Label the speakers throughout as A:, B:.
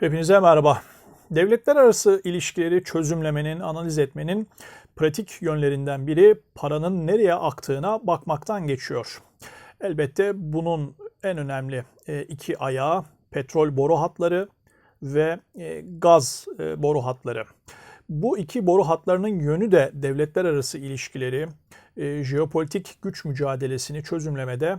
A: Hepinize merhaba. Devletler arası ilişkileri çözümlemenin, analiz etmenin pratik yönlerinden biri paranın nereye aktığına bakmaktan geçiyor. Elbette bunun en önemli e, iki ayağı petrol boru hatları ve e, gaz e, boru hatları. Bu iki boru hatlarının yönü de devletler arası ilişkileri, jeopolitik güç mücadelesini çözümlemede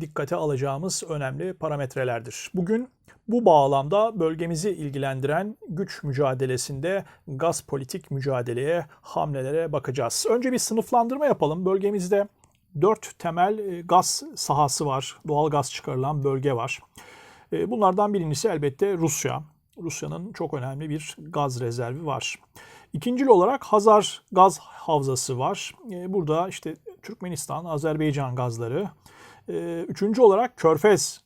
A: dikkate alacağımız önemli parametrelerdir. Bugün bu bağlamda bölgemizi ilgilendiren güç mücadelesinde gaz politik mücadeleye, hamlelere bakacağız. Önce bir sınıflandırma yapalım. Bölgemizde dört temel gaz sahası var. Doğal gaz çıkarılan bölge var. Bunlardan birincisi elbette Rusya. Rusya'nın çok önemli bir gaz rezervi var. İkincil olarak Hazar gaz havzası var. Burada işte Türkmenistan, Azerbaycan gazları. Üçüncü olarak Körfez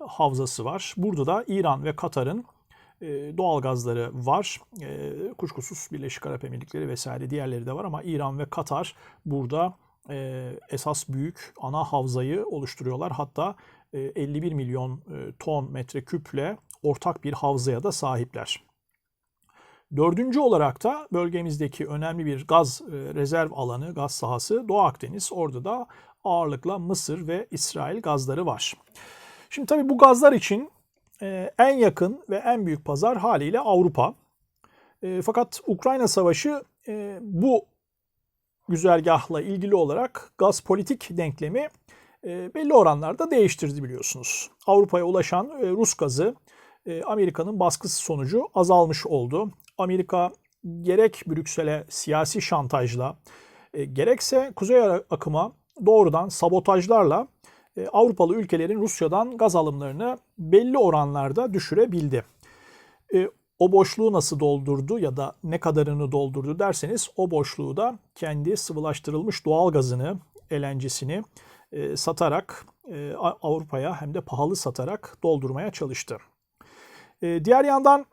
A: havzası var. Burada da İran ve Katar'ın doğal gazları var. Kuşkusuz Birleşik Arap Emirlikleri vesaire diğerleri de var ama İran ve Katar burada esas büyük ana havzayı oluşturuyorlar. Hatta 51 milyon ton metreküple ortak bir havzaya da sahipler. Dördüncü olarak da bölgemizdeki önemli bir gaz rezerv alanı, gaz sahası Doğu Akdeniz. Orada da ağırlıkla Mısır ve İsrail gazları var. Şimdi tabii bu gazlar için en yakın ve en büyük pazar haliyle Avrupa. Fakat Ukrayna Savaşı bu güzergahla ilgili olarak gaz politik denklemi belli oranlarda değiştirdi biliyorsunuz. Avrupa'ya ulaşan Rus gazı Amerika'nın baskısı sonucu azalmış oldu. Amerika gerek Brüksel'e siyasi şantajla gerekse kuzey akıma doğrudan sabotajlarla Avrupalı ülkelerin Rusya'dan gaz alımlarını belli oranlarda düşürebildi. O boşluğu nasıl doldurdu ya da ne kadarını doldurdu derseniz o boşluğu da kendi sıvılaştırılmış doğal gazını, elencisini satarak Avrupa'ya hem de pahalı satarak doldurmaya çalıştı. Diğer yandan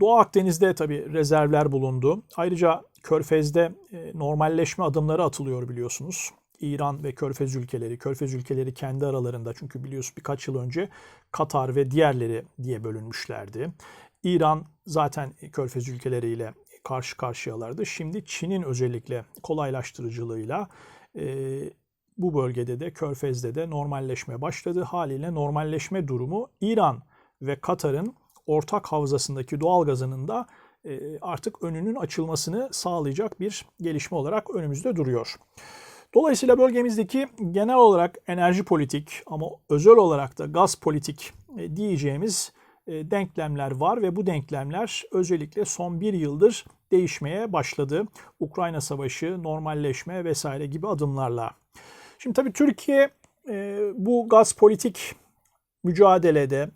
A: Doğu Akdeniz'de tabi rezervler bulundu. Ayrıca Körfez'de normalleşme adımları atılıyor biliyorsunuz. İran ve Körfez ülkeleri, Körfez ülkeleri kendi aralarında çünkü biliyorsunuz birkaç yıl önce Katar ve diğerleri diye bölünmüşlerdi. İran zaten Körfez ülkeleriyle karşı karşıyalardı. Şimdi Çin'in özellikle kolaylaştırıcılığıyla e, bu bölgede de Körfez'de de normalleşme başladı. Haliyle normalleşme durumu İran ve Katar'ın ortak havzasındaki doğal gazının da e, artık önünün açılmasını sağlayacak bir gelişme olarak önümüzde duruyor. Dolayısıyla bölgemizdeki genel olarak enerji politik ama özel olarak da gaz politik e, diyeceğimiz e, denklemler var ve bu denklemler özellikle son bir yıldır değişmeye başladı. Ukrayna Savaşı, normalleşme vesaire gibi adımlarla. Şimdi tabii Türkiye bu gaz politik mücadelede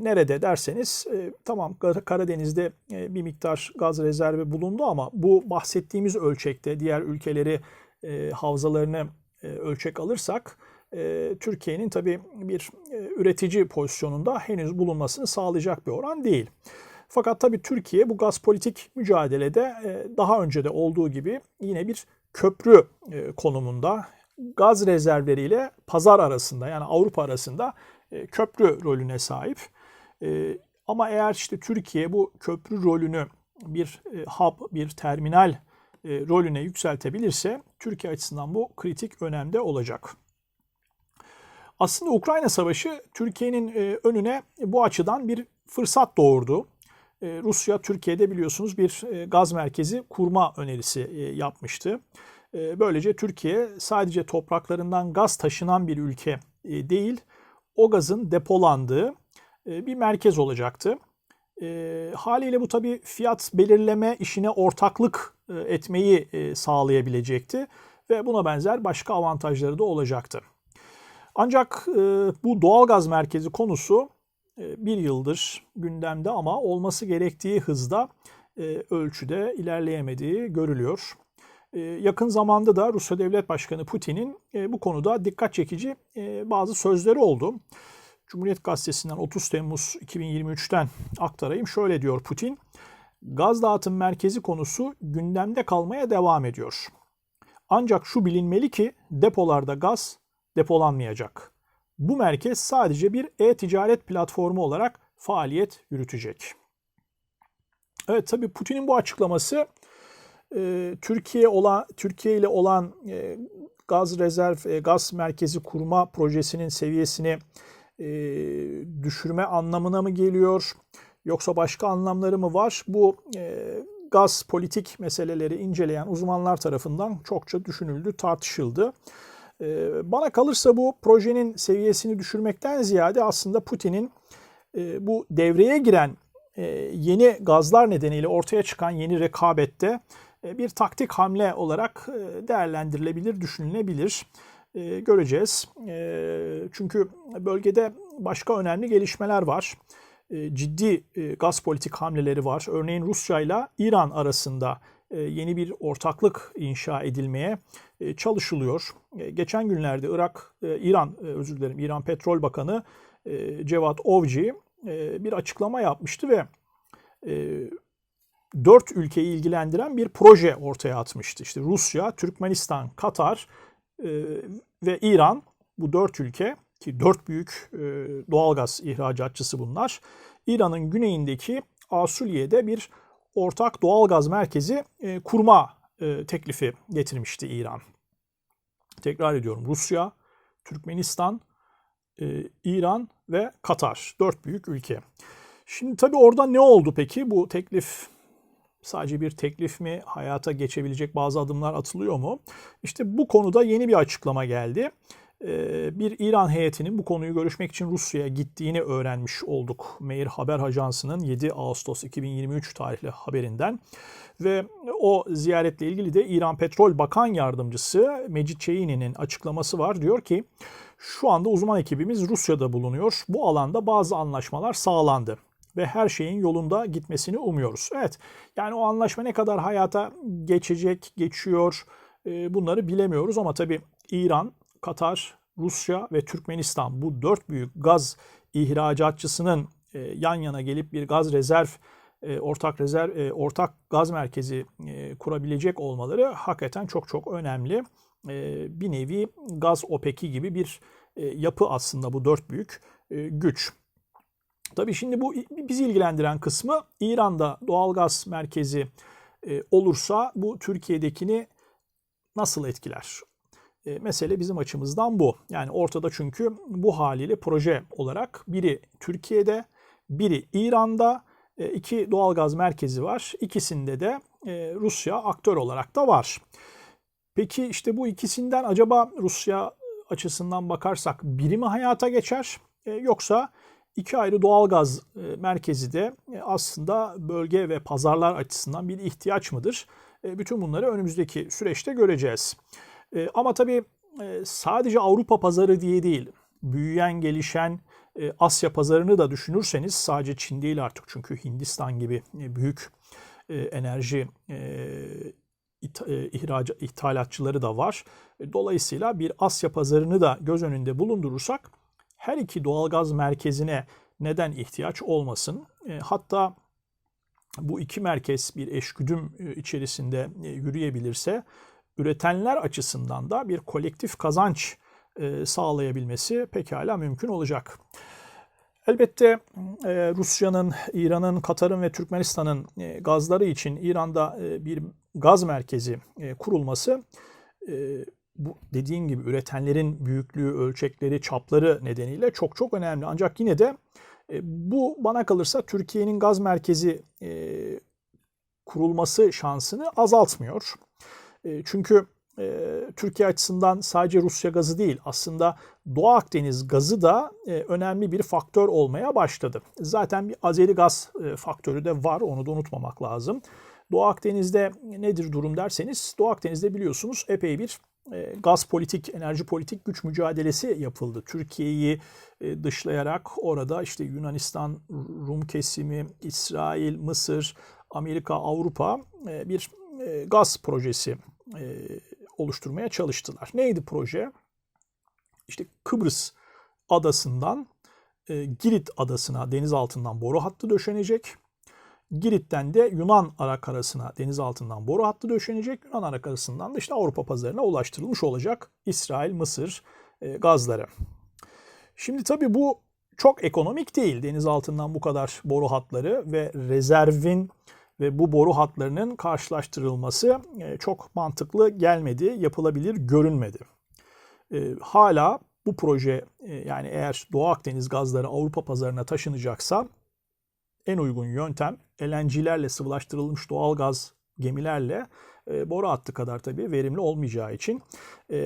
A: nerede derseniz tamam Karadeniz'de bir miktar gaz rezervi bulundu ama bu bahsettiğimiz ölçekte diğer ülkeleri e, havzalarını e, ölçek alırsak e, Türkiye'nin tabii bir e, üretici pozisyonunda henüz bulunmasını sağlayacak bir oran değil. Fakat tabii Türkiye bu gaz politik mücadelede e, daha önce de olduğu gibi yine bir köprü e, konumunda gaz rezervleriyle pazar arasında yani Avrupa arasında e, köprü rolüne sahip. E, ama eğer işte Türkiye bu köprü rolünü bir e, hub, bir terminal e, rolüne yükseltebilirse Türkiye açısından bu kritik önemde olacak. Aslında Ukrayna Savaşı Türkiye'nin önüne bu açıdan bir fırsat doğurdu. Rusya Türkiye'de biliyorsunuz bir gaz merkezi kurma önerisi yapmıştı. Böylece Türkiye sadece topraklarından gaz taşınan bir ülke değil, o gazın depolandığı bir merkez olacaktı. Haliyle bu tabii fiyat belirleme işine ortaklık e, etmeyi e, sağlayabilecekti ve buna benzer başka avantajları da olacaktı. Ancak e, bu doğalgaz merkezi konusu bir yıldır gündemde ama olması gerektiği hızda ölçüde ilerleyemediği görülüyor. Yakın zamanda da Rusya Devlet Başkanı Putin'in bu konuda dikkat çekici bazı sözleri oldu. Cumhuriyet Gazetesi'nden 30 Temmuz 2023'ten aktarayım. Şöyle diyor Putin gaz dağıtım merkezi konusu gündemde kalmaya devam ediyor. Ancak şu bilinmeli ki depolarda gaz depolanmayacak. Bu merkez sadece bir e-ticaret platformu olarak faaliyet yürütecek. Evet tabii Putin'in bu açıklaması e, Türkiye olan Türkiye ile olan e, gaz rezerv e, gaz merkezi kurma projesinin seviyesini e, düşürme anlamına mı geliyor? Yoksa başka anlamları mı var? Bu e, gaz politik meseleleri inceleyen uzmanlar tarafından çokça düşünüldü, tartışıldı. E, bana kalırsa bu projenin seviyesini düşürmekten ziyade aslında Putin'in e, bu devreye giren e, yeni gazlar nedeniyle ortaya çıkan yeni rekabette bir taktik hamle olarak e, değerlendirilebilir, düşünülebilir. E, göreceğiz. Çünkü bölgede başka önemli gelişmeler var. Ciddi gaz politik hamleleri var. Örneğin Rusya ile İran arasında yeni bir ortaklık inşa edilmeye çalışılıyor. Geçen günlerde Irak, İran, özür dilerim, İran Petrol Bakanı Cevat Ovci bir açıklama yapmıştı ve dört ülkeyi ilgilendiren bir proje ortaya atmıştı. İşte Rusya, Türkmenistan, Katar e, ve İran bu dört ülke ki dört büyük e, doğalgaz ihracatçısı bunlar. İran'ın güneyindeki Asuliye'de bir ortak doğalgaz merkezi e, kurma e, teklifi getirmişti İran. Tekrar ediyorum Rusya, Türkmenistan, e, İran ve Katar. Dört büyük ülke. Şimdi tabii orada ne oldu peki? Bu teklif sadece bir teklif mi, hayata geçebilecek bazı adımlar atılıyor mu? İşte bu konuda yeni bir açıklama geldi. Ee, bir İran heyetinin bu konuyu görüşmek için Rusya'ya gittiğini öğrenmiş olduk. Meir Haber Ajansı'nın 7 Ağustos 2023 tarihli haberinden. Ve o ziyaretle ilgili de İran Petrol Bakan Yardımcısı Mecit Çeyini'nin açıklaması var. Diyor ki şu anda uzman ekibimiz Rusya'da bulunuyor. Bu alanda bazı anlaşmalar sağlandı ve her şeyin yolunda gitmesini umuyoruz. Evet yani o anlaşma ne kadar hayata geçecek, geçiyor e, bunları bilemiyoruz ama tabii İran, Katar, Rusya ve Türkmenistan bu dört büyük gaz ihracatçısının e, yan yana gelip bir gaz rezerv e, ortak rezerv ortak gaz merkezi kurabilecek olmaları hakikaten çok çok önemli. Bir nevi gaz OPEC'i gibi bir yapı aslında bu dört büyük güç. Tabii şimdi bu bizi ilgilendiren kısmı İran'da doğalgaz merkezi e, olursa bu Türkiye'dekini nasıl etkiler? E, mesele bizim açımızdan bu. Yani ortada çünkü bu haliyle proje olarak biri Türkiye'de, biri İran'da e, iki doğalgaz merkezi var. İkisinde de Rusya aktör olarak da var. Peki işte bu ikisinden acaba Rusya açısından bakarsak biri mi hayata geçer yoksa iki ayrı doğalgaz e, merkezi de e, aslında bölge ve pazarlar açısından bir ihtiyaç mıdır? E, bütün bunları önümüzdeki süreçte göreceğiz. Ama tabii sadece Avrupa pazarı diye değil, büyüyen, gelişen Asya pazarını da düşünürseniz sadece Çin değil artık çünkü Hindistan gibi büyük enerji ihraç, ithalatçıları da var. Dolayısıyla bir Asya pazarını da göz önünde bulundurursak her iki doğalgaz merkezine neden ihtiyaç olmasın? E, hatta bu iki merkez bir eşgüdüm e, içerisinde e, yürüyebilirse üretenler açısından da bir kolektif kazanç sağlayabilmesi pekala mümkün olacak. Elbette Rusya'nın, İran'ın, Katar'ın ve Türkmenistan'ın gazları için İran'da bir gaz merkezi kurulması bu dediğin gibi üretenlerin büyüklüğü, ölçekleri, çapları nedeniyle çok çok önemli. Ancak yine de e, bu bana kalırsa Türkiye'nin gaz merkezi e, kurulması şansını azaltmıyor. E, çünkü Türkiye açısından sadece Rusya gazı değil aslında Doğu Akdeniz gazı da önemli bir faktör olmaya başladı. Zaten bir Azeri gaz faktörü de var onu da unutmamak lazım. Doğu Akdeniz'de nedir durum derseniz Doğu Akdeniz'de biliyorsunuz epey bir e, gaz politik, enerji politik güç mücadelesi yapıldı. Türkiye'yi e, dışlayarak orada işte Yunanistan, Rum kesimi, İsrail, Mısır, Amerika, Avrupa e, bir gaz projesi oluşturmaya çalıştılar. Neydi proje? İşte Kıbrıs adasından Girit adasına deniz altından boru hattı döşenecek. Girit'ten de Yunan arakarasına deniz altından boru hattı döşenecek. Yunan arakarasından da işte Avrupa pazarına ulaştırılmış olacak İsrail, Mısır e, gazları. Şimdi tabii bu çok ekonomik değil deniz altından bu kadar boru hatları ve rezervin ve bu boru hatlarının karşılaştırılması e, çok mantıklı gelmedi, yapılabilir görünmedi. E, hala bu proje e, yani eğer Doğu Akdeniz gazları Avrupa pazarına taşınacaksa en uygun yöntem LNG'lerle sıvılaştırılmış doğal gaz gemilerle boru hattı kadar tabii verimli olmayacağı için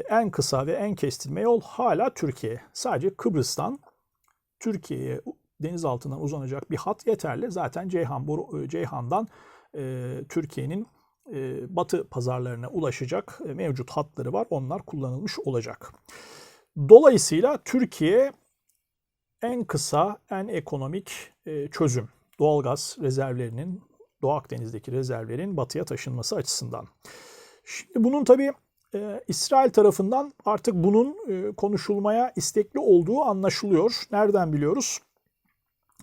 A: en kısa ve en kestirme yol hala Türkiye. Sadece Kıbrıs'tan Türkiye'ye deniz altından uzanacak bir hat yeterli. Zaten Ceyhan boru, Ceyhan'dan e, Türkiye'nin e, batı pazarlarına ulaşacak e, mevcut hatları var. Onlar kullanılmış olacak. Dolayısıyla Türkiye en kısa, en ekonomik e, çözüm doğalgaz rezervlerinin, Doğu Akdeniz'deki rezervlerin batıya taşınması açısından. Şimdi bunun tabii e, İsrail tarafından artık bunun e, konuşulmaya istekli olduğu anlaşılıyor. Nereden biliyoruz?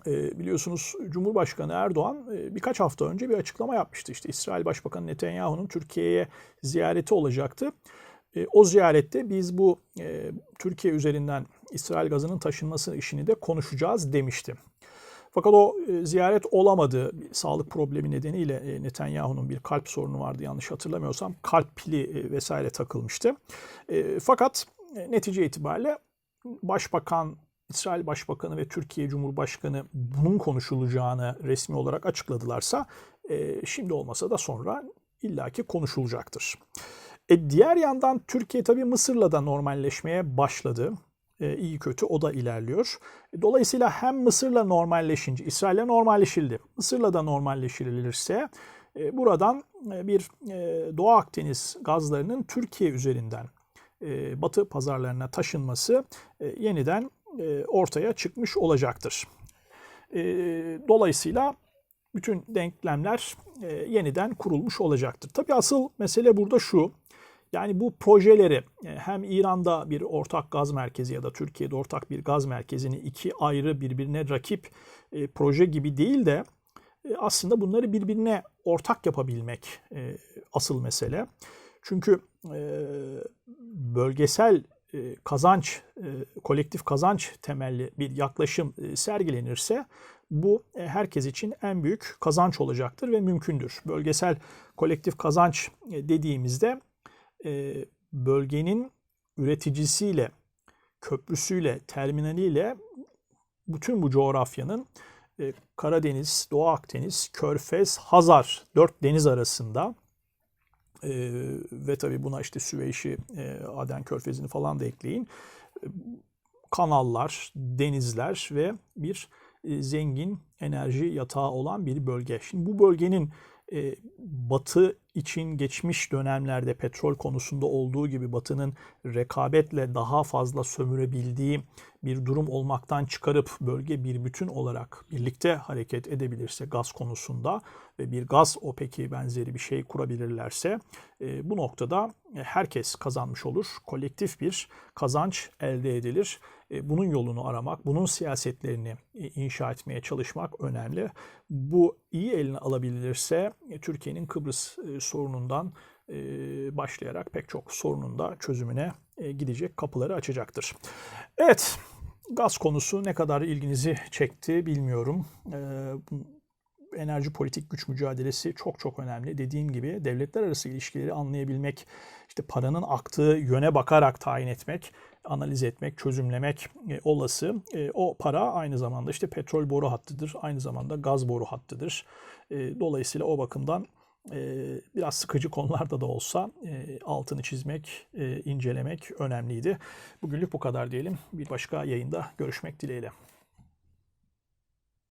A: E, biliyorsunuz Cumhurbaşkanı Erdoğan e, birkaç hafta önce bir açıklama yapmıştı. İşte İsrail Başbakanı Netanyahu'nun Türkiye'ye ziyareti olacaktı. E, o ziyarette biz bu e, Türkiye üzerinden İsrail gazının taşınması işini de konuşacağız demişti. Fakat o e, ziyaret olamadı. Sağlık problemi nedeniyle e, Netanyahu'nun bir kalp sorunu vardı yanlış hatırlamıyorsam. Kalp pili e, vesaire takılmıştı. Fakat netice itibariyle Başbakan, İsrail Başbakanı ve Türkiye Cumhurbaşkanı bunun konuşulacağını resmi olarak açıkladılarsa şimdi olmasa da sonra illaki konuşulacaktır. E diğer yandan Türkiye tabii Mısır'la da normalleşmeye başladı e, iyi kötü o da ilerliyor. Dolayısıyla hem Mısır'la normalleşince, İsrail'le normalleşildi. Mısır'la da normalleşilirse e, buradan e, bir e, Doğu Akdeniz gazlarının Türkiye üzerinden e, Batı pazarlarına taşınması yeniden ortaya çıkmış olacaktır. E, dolayısıyla bütün denklemler yeniden kurulmuş olacaktır. Tabii asıl mesele burada şu. Yani bu projeleri e, hem İran'da bir ortak gaz merkezi ya da Türkiye'de ortak bir gaz merkezini iki ayrı birbirine rakip e, proje gibi değil de e, aslında bunları birbirine ortak yapabilmek asıl mesele. Çünkü bölgesel kazanç, kolektif kazanç temelli bir yaklaşım sergilenirse bu herkes için en büyük kazanç olacaktır ve mümkündür. Bölgesel kolektif kazanç dediğimizde e, bölgenin üreticisiyle, köprüsüyle, terminaliyle bütün bu coğrafyanın e, Karadeniz, Doğu Akdeniz, Körfez, Hazar dört deniz arasında e, ve tabii buna işte Süveyş'i, Aden Körfezi'ni falan da ekleyin. Kanallar, denizler ve bir zengin enerji yatağı olan bir bölge. Şimdi bu bölgenin batı için geçmiş dönemlerde petrol konusunda olduğu gibi Batı'nın rekabetle daha fazla sömürebildiği bir durum olmaktan çıkarıp bölge bir bütün olarak birlikte hareket edebilirse gaz konusunda ve bir gaz OPEC'i benzeri bir şey kurabilirlerse e, bu noktada herkes kazanmış olur. Kolektif bir kazanç elde edilir. E, bunun yolunu aramak, bunun siyasetlerini e, inşa etmeye çalışmak önemli. Bu iyi eline alabilirse Türkiye'nin Kıbrıs sorunundan başlayarak pek çok sorunun da çözümüne gidecek kapıları açacaktır. Evet, gaz konusu ne kadar ilginizi çekti bilmiyorum. Enerji politik güç mücadelesi çok çok önemli. Dediğim gibi devletler arası ilişkileri anlayabilmek, işte paranın aktığı yöne bakarak tayin etmek, analiz etmek, çözümlemek olası. O para aynı zamanda işte petrol boru hattıdır, aynı zamanda gaz boru hattıdır. Dolayısıyla o bakımdan biraz sıkıcı konularda da olsa altını çizmek, incelemek önemliydi. Bugünlük bu kadar diyelim. Bir başka yayında görüşmek dileğiyle.